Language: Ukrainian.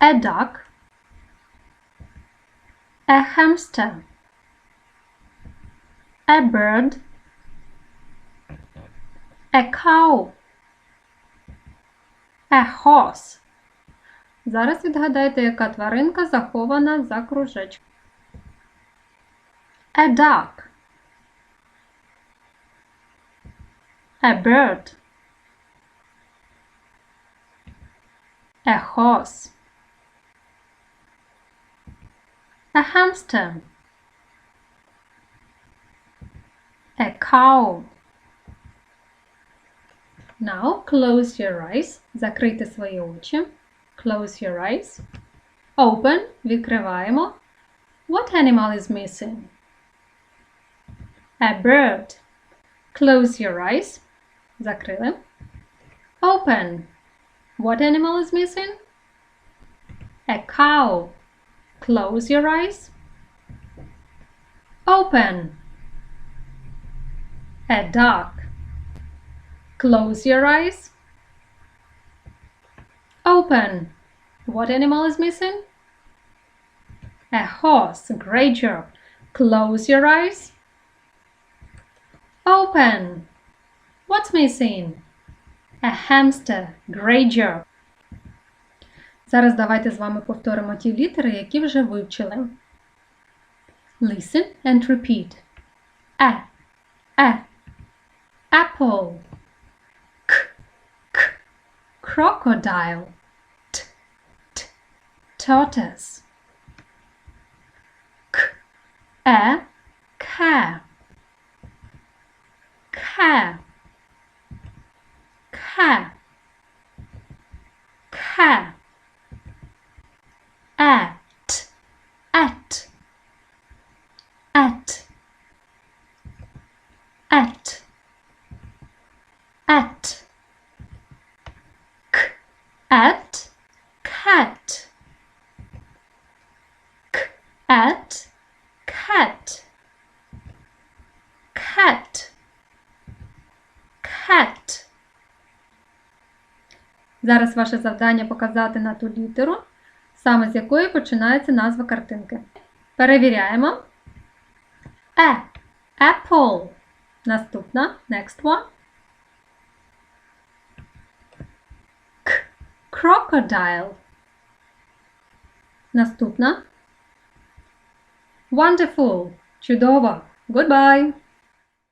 a duck, a hamster, a bird, a cow, a horse. Зараз відгадайте, яка тваринка захована за кружечком. A duck. A bird. A horse. A hamster. A cow. Now close your eyes. Закрийте свої очі. Close your eyes. Open. Відкриваємо. What animal is missing? A bird. Close your eyes. Закрили. Open. What animal is missing? A cow. Close your eyes. Open. A duck. Close your eyes. Open. What animal is missing? A horse. Great job. Close your eyes. Open. What's missing? A hamster. Great job. Зараз давайте з вами повторимо ті літери, які вже вивчили. Listen and repeat. A. A. Apple. K. K. Crocodile. T. T. Tortoise. K. A. Car. Car. Car. Car. At. At. At. At. At. K. At. Cat. K. At. Cat. Cat. Cat. Зараз ваше завдання показати на ту літеру, Саме з якої починається назва картинки. Перевіряємо. Е. Apple. Наступна. Next one. К. Crocodile. Наступна. Wonderful. Чудово. Goodbye.